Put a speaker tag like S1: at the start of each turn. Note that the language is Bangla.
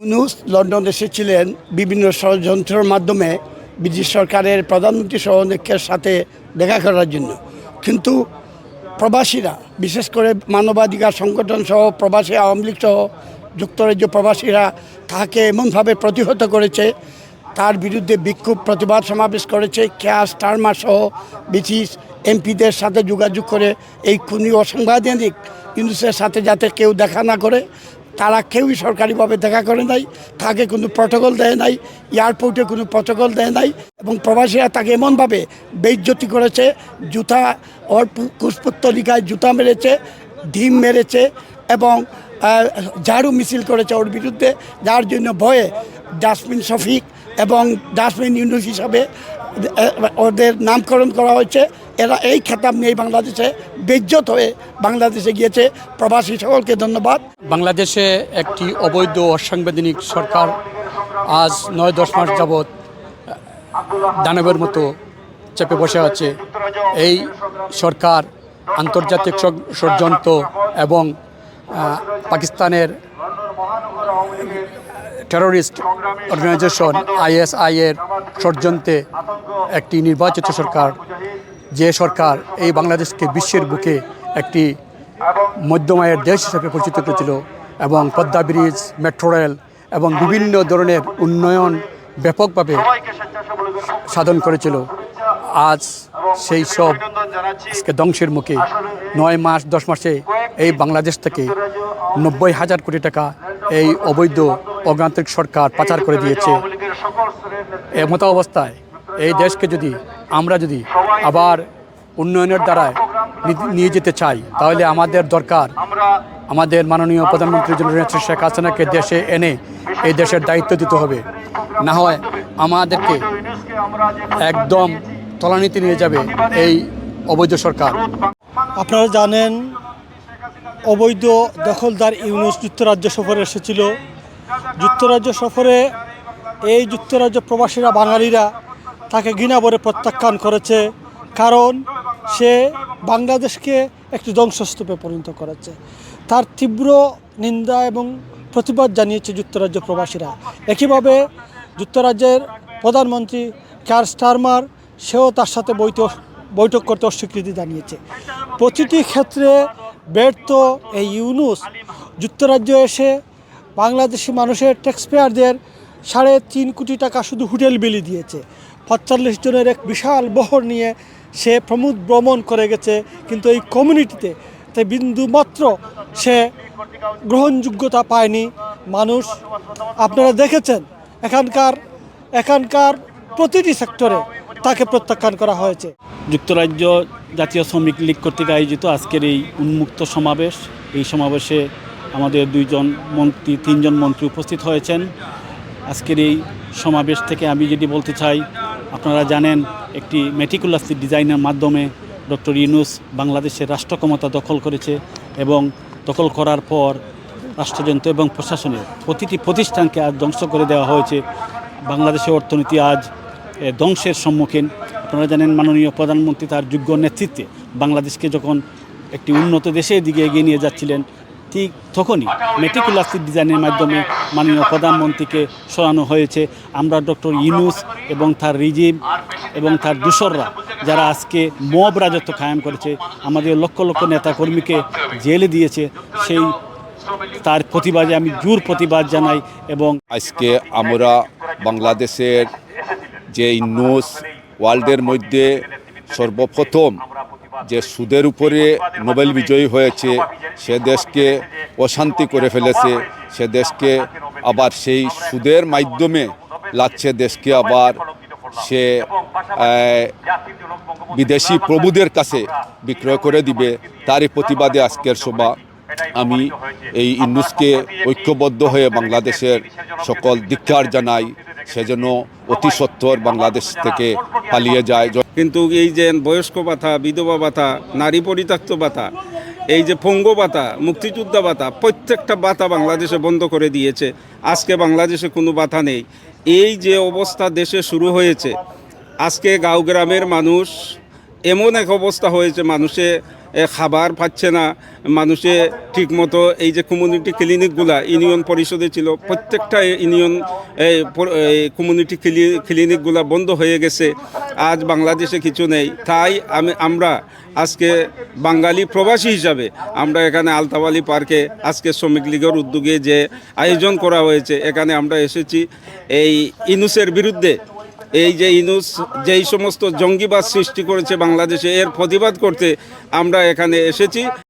S1: ইউনুস লন্ডন এসেছিলেন বিভিন্ন ষড়যন্ত্রের মাধ্যমে ব্রিটিশ সরকারের প্রধানমন্ত্রী সহ সাথে দেখা করার জন্য। কিন্তু প্রবাসীরা, বিশেষ করে মানবাধিকার সংগঠন সহ প্রবাসী আওয়ামী লীগ সহ যুক্তরাজ্য প্রবাসীরা তাকে এমনভাবে প্রতিহত করেছে, তার বিরুদ্ধে বিক্ষোভ প্রতিবাদ সমাবেশ করেছে, ক্যাশ স্টারমার সহ ব্রিটিশ এমপিদের সাথে যোগাযোগ করে এই খুনি অসাংবাদিক ইউনুসের সাথে যাতে কেউ দেখা না করে তারা কেউই সরকারিভাবে দেখা করে নাই, তাকে কোনো প্রটোকল দেয় নাই এয়ারপোর্টে কোনো প্রটোকল দেয় নাই এবং প্রবাসীরা তাকে এমনভাবে বেইজ্জতি করেছে, জুতা ওর কুশপুত্তলিকায় জুতা মেরেছে, ডিম মেরেছে এবং ঝাড়ু মিছিল করেছে ওর বিরুদ্ধে, যার জন্য ভয়ে ডাস্টবিন শফিক এবং ডাস্টবিন ইউনিট হিসাবে ওদের নামকরণ করা হয়েছে। এরা এই খেতাব নিয়ে বাংলাদেশে বেজ্জত হয়ে বাংলাদেশে গিয়েছে। প্রবাসী সকলকে ধন্যবাদ।
S2: বাংলাদেশে একটি অবৈধ অসাংবিধানিক সরকার আজ নয় দশ মাস যাবৎ দানবের মতো চেপে বসে আছে। এই সরকার আন্তর্জাতিক ষড়যন্ত্র এবং পাকিস্তানের টেরোরিস্ট অর্গানাইজেশন আইএসআই এর ষড়যন্ত্রে একটি নির্বাচিত সরকার যে সরকার এই বাংলাদেশকে বিশ্বের বুকে একটি মধ্যমায়ের দেশ হিসেবে পরিচিত করেছিল এবং পদ্মা ব্রিজ, মেট্রো রেল এবং বিভিন্ন ধরনের উন্নয়ন ব্যাপকভাবে সাধন করেছিল। আজ সেই সব আজকে ধ্বংসের মুখে নয় মাস, দশ মাসে এই বাংলাদেশ থেকে নব্বই হাজার কোটি টাকা এই অবৈধ অগণতান্ত্রিক সরকার পাচার করে দিয়েছে। এমতো অবস্থায় এই দেশকে যদি আমরা যদি আবার উন্নয়নের দ্বারায় নি- নিয়ে যেতে চাই, তাহলে আমাদের দরকার আমাদের মাননীয় প্রধানমন্ত্রী জননেত্রী শেখ হাসিনাকে দেশে এনে এই দেশের দায়িত্ব দিতে হবে। না হয় আমাদেরকে একদম তলানিতে নিয়ে যাবে এই অবৈধ সরকার।
S3: আপনারা জানেন, অবৈধ দখলদার ইউনুস যুক্তরাজ্য সফরে এসেছিল। যুক্তরাজ্য সফরে এই যুক্তরাজ্য প্রবাসীরা, বাঙালিরা তাকে ঘৃণা ভরে প্রত্যাখ্যান করেছে, কারণ সে বাংলাদেশকে একটি ধ্বংসস্তূপে পরিণত করেছে। তার তীব্র নিন্দা এবং প্রতিবাদ জানিয়েছে যুক্তরাজ্য প্রবাসীরা। একইভাবে যুক্তরাজ্যের প্রধানমন্ত্রী কার স্টারমার, সেও তার সাথে বৈঠক বৈঠক করতে অস্বীকৃতি জানিয়েছে। প্রতিটি ক্ষেত্রে ব্যর্থ এই ইউনুস যুক্তরাজ্য এসে বাংলাদেশি মানুষের ট্যাক্সপেয়ারদের সাড়ে তিন কোটি টাকা শুধু হোটেল বিলি দিয়েছে। পঁয়তাল্লিশ জনের এক বিশাল বহর নিয়ে সে প্রমুদ ভ্রমণ করে গেছে। কিন্তু এই কমিউনিটিতে তাই বিন্দু মাত্র সে গ্রহণযোগ্যতা পায়নি। মানুষ, আপনারা দেখেছেন, এখানকার এখানকার প্রতিটি সেক্টরে তাকে প্রত্যাখ্যান করা হয়েছে।
S4: যুক্তরাজ্য জাতীয় শ্রমিক লীগ কর্তৃক আয়োজিত আজকের এই উন্মুক্ত সমাবেশ, এই সমাবেশে আমাদের দুইজন মন্ত্রী, তিনজন মন্ত্রী উপস্থিত হয়েছেন। আজকের এই সমাবেশ থেকে আমি যদি বলতে চাই আপনারা জানেন, একটি মেটিকুলাস ডিজাইনের মাধ্যমে ডক্টর ইউনুস বাংলাদেশের রাষ্ট্র ক্ষমতা দখল করেছে এবং দখল করার পর রাষ্ট্রযন্ত্র এবং প্রশাসনের প্রতিটি প্রতিষ্ঠানকে আজ ধ্বংস করে দেওয়া হয়েছে। বাংলাদেশের অর্থনীতি আজ ধ্বংসের সম্মুখীন। আপনারা জানেন, মাননীয় প্রধানমন্ত্রী তার যোগ্য নেতৃত্বে বাংলাদেশকে যখন একটি উন্নত দেশের দিকে এগিয়ে নিয়ে যাচ্ছিলেন ঠিক তখনই মেটিকুলাস ডিজাইনের মাধ্যমে মাননীয় প্রধানমন্ত্রীকে সরানো হয়েছে। আমরা ডক্টর ইউনুস এবং তার রিজিম এবং তার দূসররা যারা আজকে মব রাজত্ব কায়েম করেছে, আমাদের লক্ষ লক্ষ নেতাকর্মীকে জেলে দিয়েছে। সেই তার প্রতিবাদে আমি জোর প্রতিবাদ জানাই এবং
S5: আজকে আমরা বাংলাদেশের যে নিউজ ওয়ার্ল্ডের মধ্যে সর্বপ্রথম যে সুদের উপরে নোবেল বিজয়ী হয়েছে, সে দেশকে অশান্তি করে ফেলেছে, সে দেশকে আবার সেই সুদের মাধ্যমে লাগছে, দেশকে আবার সে বিদেশি প্রভুদের কাছে বিক্রয় করে দিবে। তারই প্রতিবাদে আজকের সভা। আমি এই ইন্নুসকে ঐক্যবদ্ধ হয়ে বাংলাদেশের সকল ধিক্ষার জানাই, সেজন্য অতি সত্বর বাংলাদেশ থেকে পালিয়ে যায়।
S6: কিন্তু এই যে বয়স্ক ভাতা, বিধবা ভাতা, নারী পরিত্যক্ত ভাতা, এই যে পঙ্গু ভাতা, মুক্তিযোদ্ধা ভাতা, প্রত্যেকটা ভাতা বাংলাদেশে বন্ধ করে দিয়েছে। আজকে বাংলাদেশে কোনো ভাতা নেই। এই যে অবস্থা দেশে শুরু হয়েছে, আজকে গাঁও গ্রামের মানুষ এমন এক অবস্থা হয়েছে, মানুষে খাবার পাচ্ছে না। মানুষে ঠিকমতো এই যে কমিউনিটি ক্লিনিকগুলা ইউনিয়ন পরিষদে ছিল, প্রত্যেকটা ইউনিয়ন এই কমিউনিটি ক্লি- ক্লিনিকগুলা বন্ধ হয়ে গেছে। আজ বাংলাদেশে কিছু নেই। তাই আমি, আমরা আজকে বাঙালি প্রবাসী হিসাবে আমরা এখানে আলতাবালি পার্কে আজকে শ্রমিক লীগের উদ্যোগে যে আয়োজন করা হয়েছে, এখানে আমরা এসেছি। এই ইনুসের বিরুদ্ধে এই যে ইনুস, যেই সমস্ত জঙ্গিবাদ সৃষ্টি করেছে বাংলাদেশে, এর প্রতিবাদ করতে আমরা এখানে এসেছি।